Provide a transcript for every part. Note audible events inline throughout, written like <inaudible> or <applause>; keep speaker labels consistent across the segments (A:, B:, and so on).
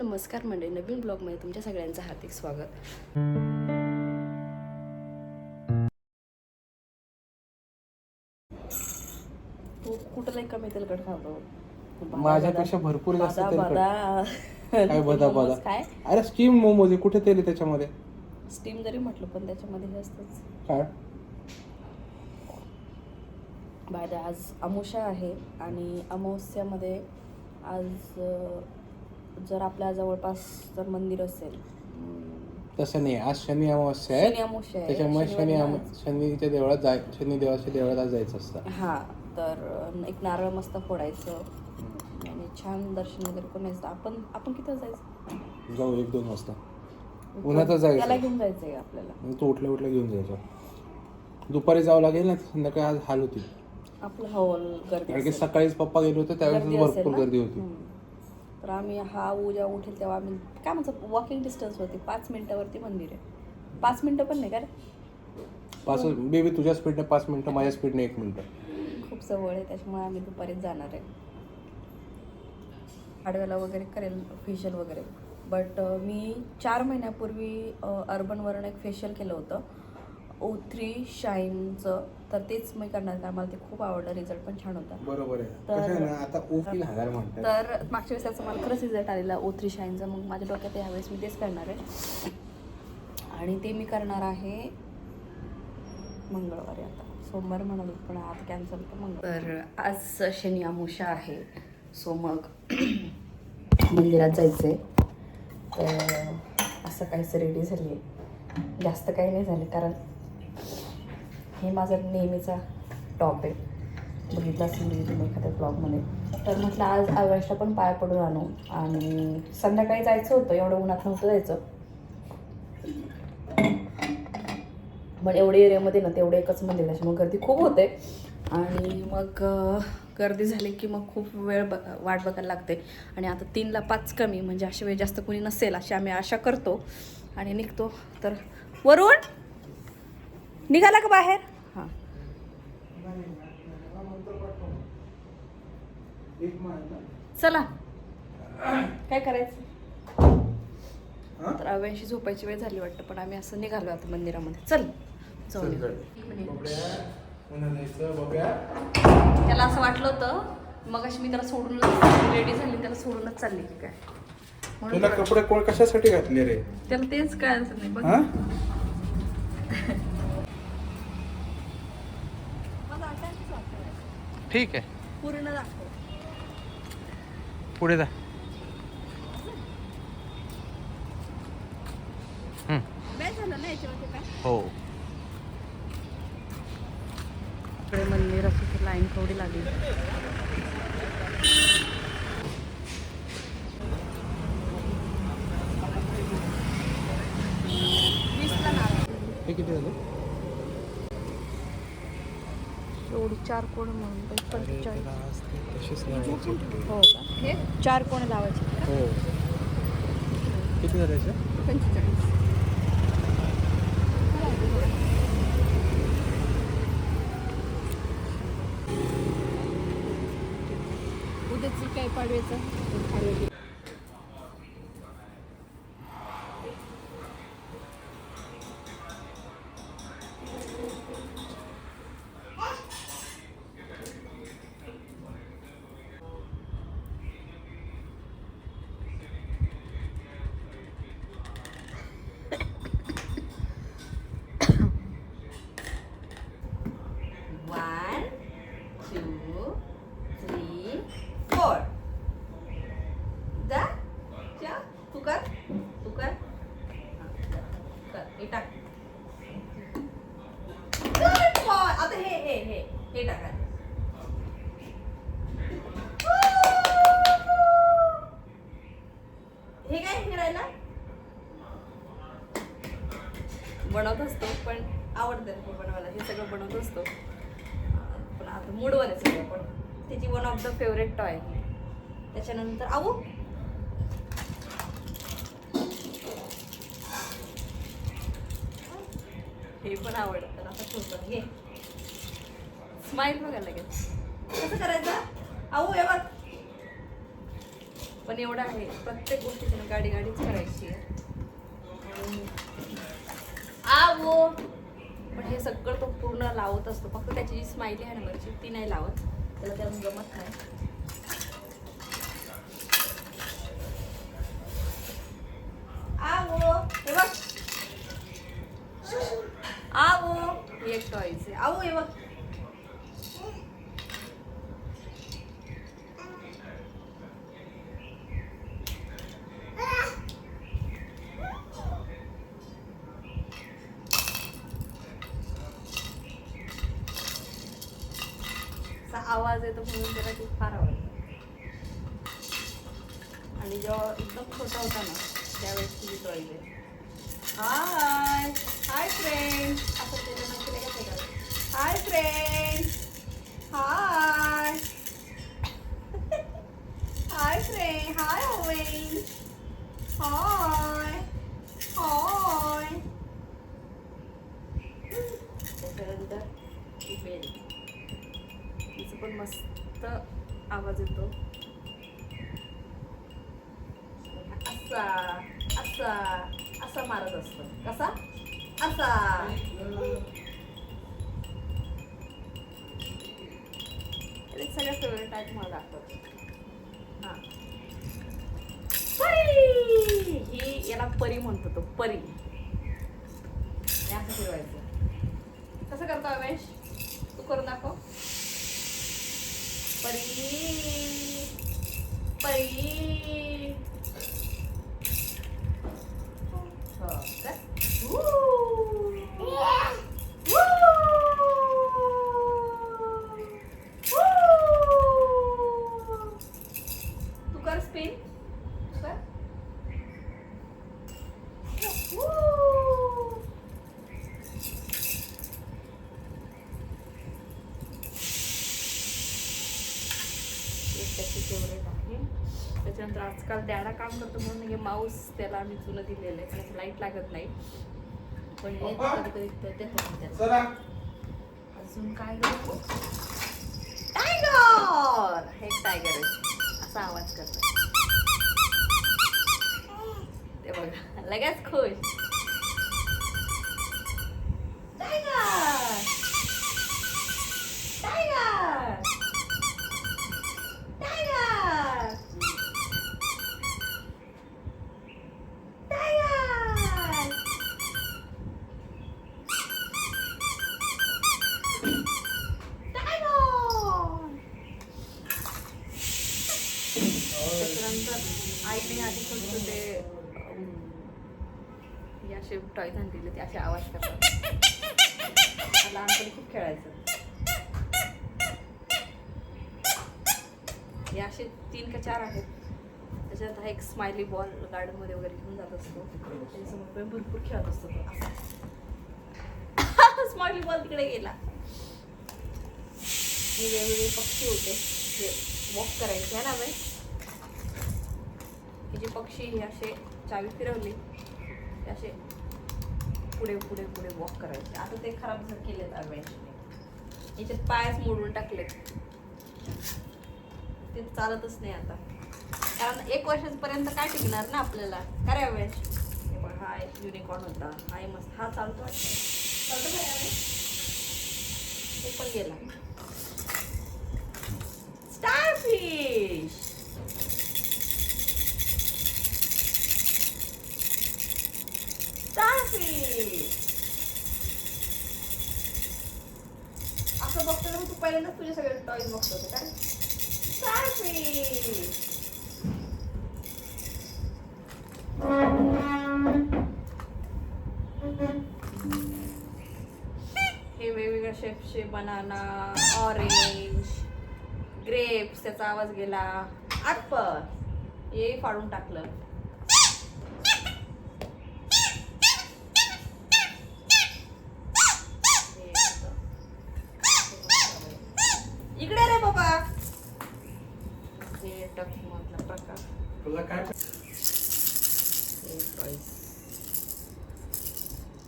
A: नमस्कार मंडळी नवीन ब्लॉगमध्ये तुमच्या सगळ्यांचं हार्दिक स्वागत. तू कुठं लई कमी तेलकट खातो?
B: माझ्यापेक्षा भरपूर जास्त
A: बदा.
B: तेलकट.
A: बदा
B: काय बदा बदा?
A: मोमोज काय?
B: अरे स्टीम मोमोज कुठे तेल आहे त्याच्यामध्ये?
A: स्टीम जरी म्हटलं पण त्याच्यामध्ये हे असतंच
B: काय?
A: बाय आज अमावस्या आहे आणि अमावस्यामध्ये आज जर आपल्या जवळपास जर मंदिर असेल.
B: तसं नाही. आज शनी अमावस्या आहे.
A: शनी अमावस्या आहे.
B: त्याच्यामुळे शनी
A: शनिवारी
B: अमा-. शनीच्या देवळात जाय शनी देवाच्या देवळात जायचं असतं.
A: हा तर अं, एक नारळ मस्त फोडायचं. आणि छान दर्शन वगैरे करून यायचं. आपण आपण किती जायचं?
B: जाऊ एक दोन वाजता. उन्हातच जायचं.
A: त्याला घेऊन जायचंय आपल्याला.
B: मग तू उठल्या उठल्या घेऊन जायचं. दुपारी जावं लागेल ना संध्याकाळी आज हाल होती.
A: आपलं हॉल गर्दी
B: कारण की
A: असेल.
B: सकाळीच पप्पा गेले होते त्यावेळेस
A: गर्दी असेल
B: भरपूर
A: ना?
B: गर्दी होती.
A: हम्म. तर आम्ही हा उद्या उठेल तेव्हा आम्ही काय म्हणतो वॉकिंग डिस्टन्सवरती पाच मिनिटावरती मंदिर आहे. पाच मिनिटं पण नाही का रे?
B: पाच बेबी तुझ्या स्पीडने पाच मिनिटं माझ्या स्पीडने एक मिनिटं
A: खूप सवय आहे त्याच्यामुळे आम्ही दुपारीच जाणार आहे. आडव्याला वगैरे करेल फेशियल वगैरे. बट मी चार महिन्यापूर्वी अर्बनवरून एक फेशियल केलं होतं. ओ थ्री शाईनचं तर तेच मी करणार कारण मला ते खूप आवडलं रिझल्ट पण छान होता.
B: बरोबर आहे.
A: तर-
B: कसं आहे ना आता ओपील हजार म्हणतात.
A: तर मागच्या वेळेस त्याचा मला खरंच रिझल्ट आलेला ओ थ्री शाईनचा मग माझ्या डोक्यात यावेळेस मी तेच करणार आहे. आणि ते मी करणार आहे मंगळवारी आता. सोमवार म्हणाल पण आता कॅन्सल तर मंगळ तर आज शनी अमावस्या आहे. सो मग <clears throat> मंदिरात जायचं आहे तर असं काहीच रेडी झाली आहे जास्त काही नाही झाले कारण हे माझा नेहमीचा टॉप आहे बघितलं असेल मी तुम्ही एखाद्या ब्लॉगमध्ये तर म्हटलं आज आवेशला पण पाय पडून आणू. आणि संध्याकाळी जायचं होतं एवढं उन्हात नव्हतं जायचं. पण एवढे एरियामध्ये ना तेवढं एकच मंदिर त्याच्यामुळे गर्दी खूप होते. आणि मग गर्दी झाली की मग खूप वेळ ब वाट बघायला लागते. आणि आता तीनला पाच कमी म्हणजे अशा वेळ जास्त कोणी नसेल अशी आम्ही आशा करतो. आणि निघतो. तर वरून निघाला का बाहेर? चला. काय करायचं? तर अव्यांशी झोपायची वेळ झाली वाटतं पण आम्ही असं निघालो आता मंदिरामध्ये. चल. मिनिट. त्याला असं वाटलं होतं मग अशी मी त्याला सोडून रेडी झाली त्याला सोडूनच चालली की काय? म्हणून
B: तुला कपडे कोण कशासाठी घातले रे?
A: त्याला तेच काय नाही बघ
B: हा
A: मला attach वाटतं.
B: ठीक आहे.
A: पूर्ण दाखव.
B: पुढे जा.
A: झालं ना काय?
B: हो.
A: इकडे मंदिर असं लाईन थोडी लागली.
B: हे किती झाले?
A: एवढी चार कोण म्हणून पंचेचाळीस. हो का चार कोण लावायचे?
B: हो किती झाले याचे?
A: पंचेचाळीस उद्याची काय पाडव्याचं One, two, three, four. जा जा तू कर तू कर हा, कर हे टाक Good boy. आता हे हे हे हे टाका हे काय हे राहिला बनवत असतो पण आवडतं बनवायला. हे सगळं बनवत असतो. पण आता मूडवर आहे सगळं पण. त्याची one of the favourite toy त्याच्यानंतर आऊ हे पण आवडतं. आता छोटं घे. स्माईल बघायला लागेल. कसं करायचं? आऊ हे बघ पण एवढं आहे. प्रत्येक गोष्टीची गाडी गाडीच करायची आहे. आणि आवो. पण हे सगळं तो पूर्ण लावत असतो. फक्त त्याची जी स्माइली आहे ना वरची ती नाही लावत. त्याला त्याला जमत नाही आवो हे बघ आवो हे एक टॉईस आहे आवो हे बघ असा आवाज येतो म्हणून त्याला खूप फार आवडतं. आणि जेव्हा एकदम छोटा होता ना त्यावेळेस तुझी टॉईज आहे हाय हाय फ्रेंड असं त्याला नाही केलं का? ते करायचं? Hi friend hi hi friend hi Owen hi hi त्याच्यानंतर ती बेल तिचं पण मस्त आवाज येतो असा असा असा मारत असतो कसा असा ते सगळ्यात फेवरेट आहेत तुम्हाला दाखवतो हा परी ही याला परी म्हणतो तो परी हे असं फिरवायचं कसं करतो रमेश तू करून दाखव परी परी हो का? Woo! Woo! Woo! तू कर स्पिन तू कर Woo! एक त्याची फेवरेट आहे त्याच्यानंतर आजकाल डॅडा काम करतो म्हणून हे माऊस त्याला आम्ही जुनं दिलेलं आहे आणि लाइट लागत नाही. पण हे कधी कधी त्याला. अजून काय करू टायगर हे टायगर आहे. असा आवाज करतो ते बघा लगेच खुश tiger tiger tiger tiger tiger त्याच्यानंतर आईने आधी पण ते अं, हे असे टॉयज आणलेले ते असे आवाज करतात लहानपणी खूप खेळायचं हे असे तीन का चार आहेत. त्याच्यात हा एक स्माइली बॉल गार्डनमध्ये वगैरे घेऊन जात असतो. त्याच्यासमोर भरपूर खेळत असतो स्माइली बॉल <laughs> तिकडे गेला. हे वेगवेगळे पक्षी होते. जे वॉक करायचे आहे ना बाई? हे जे पक्षी हे असे चावी फिरवली. ते असे पुढे पुढे पुढे वॉक करायचे. आता ते खराब जर केलेत अवेशने याच्यात पायच मोडून टाकलेत. ते चालतच नाही आता. कारण एक वर्षापर्यंत काय टिकणार ना आपल्याला? काय रे अवेश हा एक युनिकॉर्न होता. हाय मस्त. हा चालतो. चालतो काय ते पण गेला. स्टारफिश! असं बघतो ना तू पहिल्यांदा तुझे सगळे टॉईज बघतो काय? स्टारफिश हे वेगवेगळ्या शेपचे बनाना ऑरेंज ग्रेप्स त्याचा आवाज गेला. ऍपल हे फाडून टाकलं हे असं. इकडे रे बाबा हे टक मधला प्रकार.
B: तुला काय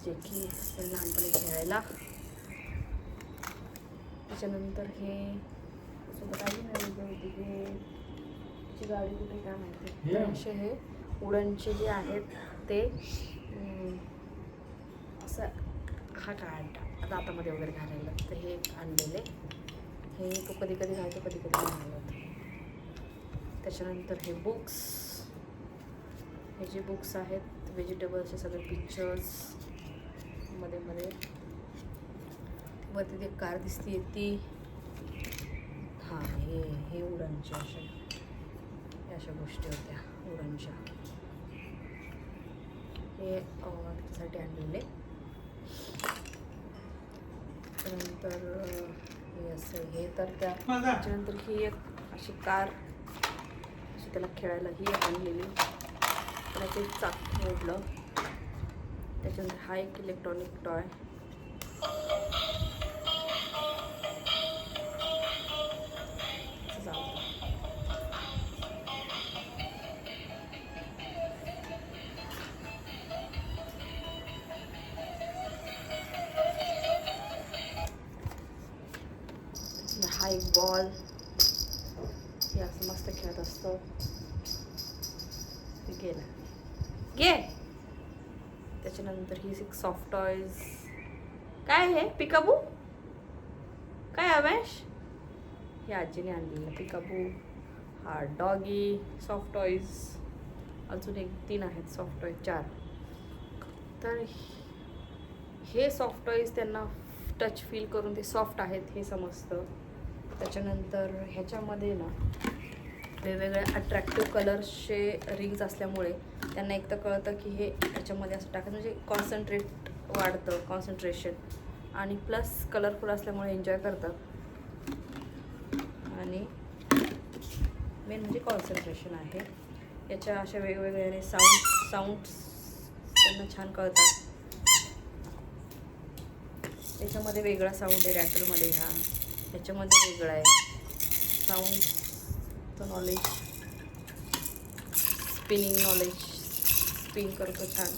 A: जे की लहानपणी खेळायला. त्याच्यानंतर हे सोबत वेगवेगळे होते हे आमची गाडी कुठे काय माहिती. असे हे उडणचे जे आहेत ते असं हा काढ दातामध्ये वगैरे घालायला. तर हे आणलेले. हे तो कधी कधी घालतो कधी कधी नाही घालत. त्याच्यानंतर हे बुक्स हे जे बुक्स आहेत व्हेजिटेबल्सचे सगळे पिक्चर्समध्ये मध्ये. वरती ती एक कार दिसते ती. हां हे हे उडणचे अशा अशा गोष्टी होत्या उडणच्या हे त्यासाठी आणलेले. त्यानंतर हे असं हे तर त्या त्याच्यानंतर ही एक अशी कार. त्याला खेळायला ही आणलेली. त्याला ते चाक मोडलं. त्याच्यानंतर हा एक इलेक्ट्रॉनिक टॉय खेळत असतो ते गेला घे त्याच्यानंतर ही सिक्स सॉफ्ट टॉयज काय हे पिकाबू काय अवेश हे आजीने आणलेलं पिकाबू हा डॉगी सॉफ्ट टॉईज अजून एक तीन आहेत सॉफ्ट टॉईज चार तर हे सॉफ्ट टॉईज त्यांना टच फील करून ते सॉफ्ट आहेत हे समजतं. त्याच्यानंतर ह्याच्यामध्ये ना वेगवेगळ्या अट्रॅक्टिव्ह कलर्सचे रिंग्स असल्यामुळे त्यांना एक तर कळतं की हे ह्याच्यामध्ये असं टाकायचं. म्हणजे कॉन्सन्ट्रेट वाढतं कॉन्सन्ट्रेशन आणि प्लस कलरफुल असल्यामुळे एन्जॉय करतात. आणि मेन म्हणजे कॉन्सन्ट्रेशन आहे. याच्या अशा वेगवेगळ्याने साऊंड साऊंड्स त्यांना छान कळतात. त्याच्यामध्ये वेगळा साऊंड आहे रॅटलमध्ये ह्या याच्यामध्ये वेगळा आहे. साऊंड करतो नॉलेज स्पिनिंग नॉलेज स्पिन करतो छान.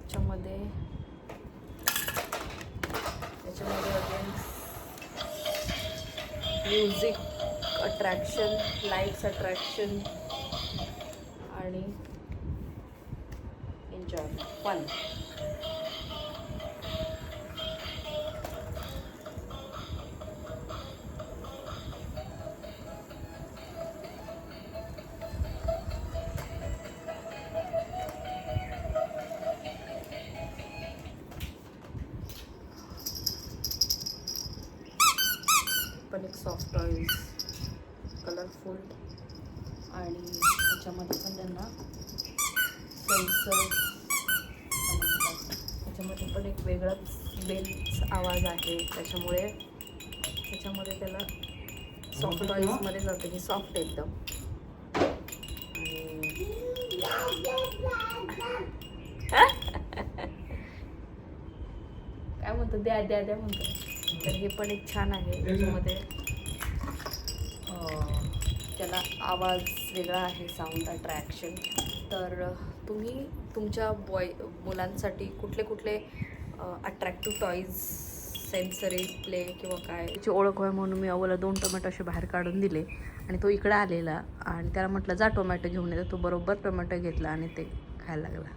A: त्याच्यामध्ये त्याच्यामध्ये again music attraction lights attraction आणि एन्जॉय फन कलरफुल आणि त्याच्यामध्ये पण त्यांना सेन्सर त्याच्यामध्ये पण एक वेगळाच बेलचा आवाज आहे. त्याच्यामुळे त्याच्यामध्ये त्याला सॉफ्ट टॉईजमध्ये जातं हे सॉफ्ट एकदम. आणि <laughs> काय म्हणतो? द्या द्या द्या म्हणतो. तर हे पण एक छान आहे. त्याच्यामध्ये अं, त्याला आवाज वेगळा आहे साऊंड अट्रॅक्शन तर तुम्ही तुमच्या बॉय मुलांसाठी कुठले कुठले अट्रॅक्टिव्ह टॉईज सेन्सरी प्ले किंवा काय? त्याची ओळख व्हाय म्हणून मी अवला दोन टोमॅटो असे बाहेर काढून दिले आणि तो इकडे आलेला आणि त्याला म्हटलं जा टोमॅटो घेऊन येतो तो बरोबर टोमॅटो घेतला आणि ते खायला लागला.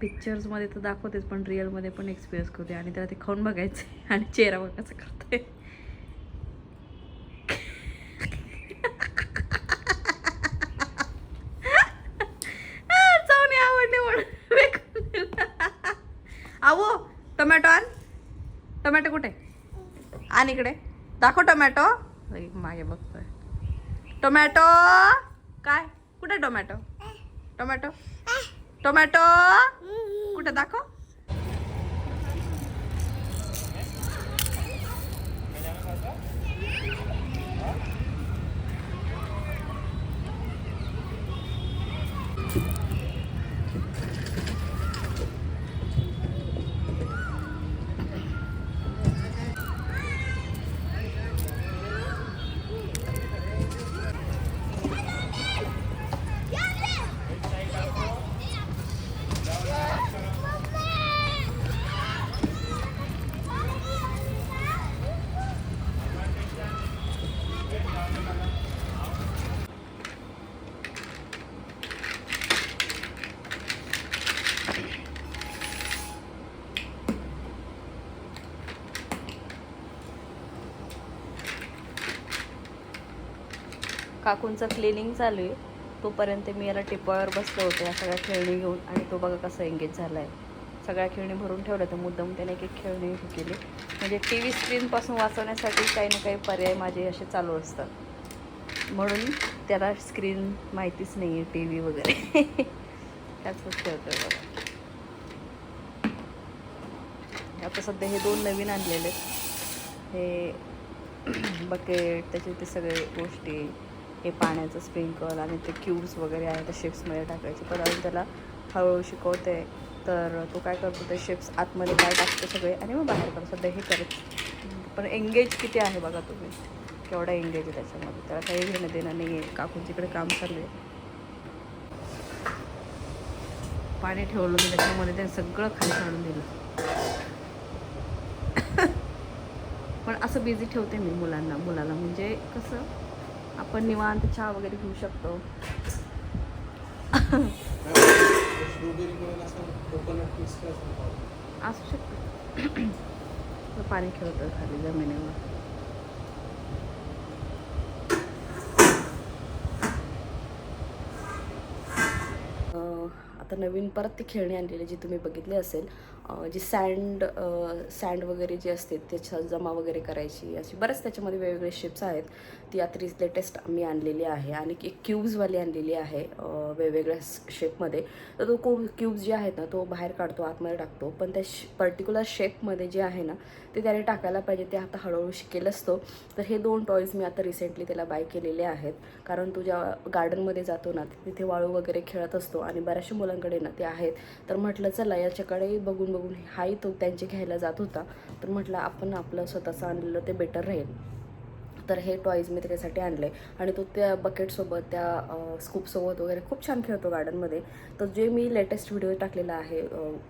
A: पिक्चर्समध्ये तर दाखवतेच पण रिअलमध्ये पण एक्सपिरियन्स करते आणि त्याला ते खाऊन बघायचे आणि चेहरा बघ कसं करते जाऊन आवडले म्हणून आवो टोमॅटो आण टोमॅटो कुठे आण इकडे. दाखव टोमॅटो. मागे बघतोय. टोमॅटो. काय? कुठे टोमॅटो? टोमॅटो. टोमॅटो. कुठे दाखव. काकूंचं क्लिनिंग चालू आहे. तोपर्यंत मी याला टिपावर बसलो होते या सगळ्या खेळणी घेऊन. आणि तो बघा कसा एंगेज झाला आहे सगळ्या खेळणी भरून ठेवल्या तर मुद्दाम त्याने एक एक खेळणी हे केली. म्हणजे टी व्ही स्क्रीनपासून वाचवण्यासाठी काही ना काही पर्याय माझे असे चालू असतात. म्हणून त्याला स्क्रीन माहितीच नाही आहे टी व्ही वगैरे. <laughs> त्याच खेळतोय बघा. आता सध्या हे दोन नवीन आणलेले हे <clears throat> बकेट त्याचे ते सगळे गोष्टी. हे पाण्याचं स्प्रिंकल आणि ते क्यूब्स वगैरे आहे ते शेप्समध्ये टाकायचे. पण अजून त्याला हळूहळू शिकवते. तर तो काय करतो ते शेप्स आतमध्ये काय टाकतो सगळे आणि मग बाहेर करतो. सध्या हे करत पण एंगेज किती आहे बघा तुम्ही? केवढा एंगेज आहे त्याच्यामध्ये. त्याला काही घेणं देणं नाही आहे काकून तिकडे काम चालू आहे पाणी ठेवलं होतं त्याच्यामध्ये त्याने सगळं खाली काढून दिलं. <coughs> पण असं बिझी ठेवते मी मुलांना. मुलाला म्हणजे कसं आपण निवांत चहा वगैरे घेऊ शकतो. असू शकतो. <coughs> तर पाणी खेळतो खाली जमिनीवर अं, आता नवीन परत ती खेळणी आणलेली जी तुम्ही बघितली असेल जी सँड सँड वगैरे जी असते त्याच्या जमा वगैरे करायची अशी बऱ्याच त्याच्यामध्ये वेगवेगळे शेप्स आहेत. ती आता लेटेस्ट आम्ही आणलेली आहे आणि एक क्यूब्सवाली आणलेली आहे वेगवेगळ्या शेपमध्ये तर तो को क्यूब्स जे आहेत ना तो बाहेर काढतो आतमध्ये टाकतो. पण त्या पर्टिक्युलर शेपमध्ये जे आहे ना ते त्याने टाकायला पाहिजे ते आता हळूहळू शिकेल असतो. तर हे दोन टॉईज मी आता रिसेंटली त्याला बाय केलेले आहेत. कारण तू गार्डनमध्ये जातो ना तिथे वाळू वगैरे खेळत असतो आणि बऱ्याचशा मुलांना मुलांकडे ना ते आहेत. तर म्हटलं चला याच्याकडे बघून बघून हाही तो त्यांचे घ्यायला जात होता. तर म्हटलं आपण आपलं स्वतःचं आणलेलं ते बेटर राहील. तर हे टॉईज मी त्याच्यासाठी आणले. आणि तो त्या बकेटसोबत त्या स्कूपसोबत वगैरे खूप छान खेळतो गार्डनमध्ये तर जे मी लेटेस्ट व्हिडिओ टाकलेला आहे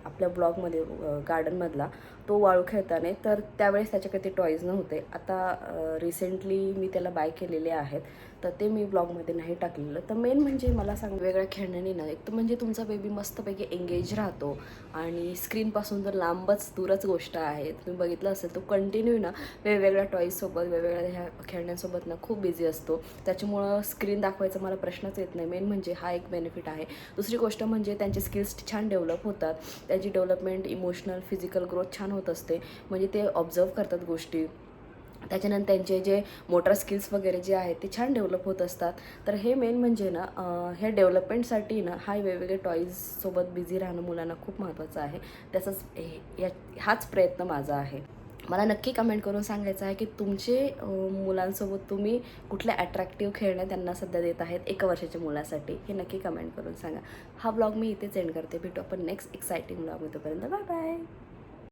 A: आपल्या ब्लॉगमध्ये गार्डनमधला तो वाळू खेळताना तर त्यावेळेस त्याच्याकडे ते टॉईज नव्हते. आता रिसेंटली मी त्याला बाय केलेले आहेत. तर ते मी ब्लॉगमध्ये नाही टाकलेलं. तर मेन म्हणजे मला सांग वेगळ्या खेळण्याने ना एक तर म्हणजे तुमचा बेबी मस्तपैकी एंगेज राहतो आणि स्क्रीनपासून तर लांबच दूरच गोष्ट आहे. तुम्ही बघितलं असेल तो कंटिन्यू ना वेगवेगळ्या टॉईजसोबत वेगवेगळ्या ह्या खेळण्यांसोबत ना खूप बिझी असतो. त्याच्यामुळं स्क्रीन दाखवायचा मला प्रश्नच येत नाही. मेन म्हणजे हा एक बेनिफिट आहे. दुसरी गोष्ट म्हणजे त्यांचे स्किल्स छान डेव्हलप होतात. त्यांची डेव्हलपमेंट इमोशनल फिजिकल ग्रोथ छान होत असते. म्हणजे ते ऑब्झर्व करतात गोष्टी. त्याच्यानंतर त्यांचे जे मोटर स्किल्स वगैरे जे आहेत ते छान डेव्हलप होत असतात. तर हे मेन म्हणजे ना ह्या हे डेव्हलपमेंटसाठी ना हा वेगवेगळे टॉईजसोबत बिझी राहणं मुलांना खूप महत्त्वाचं आहे. तसंच हे- या हाच प्रयत्न माझा आहे. मला नक्की कमेंट करून सांगायचं आहे की तुमचे मुलांसोबत तुम्ही कुठल्या अट्रॅक्टिव्ह खेळण्या त्यांना सध्या देत आहेत एका वर्षाच्या मुलासाठी हे नक्की कमेंट करून सांगा. हा ब्लॉग मी इथेच एंड करते. भेटू आपण नेक्स्ट एक्सायटिंग ब्लॉग तोपर्यंत बाय बाय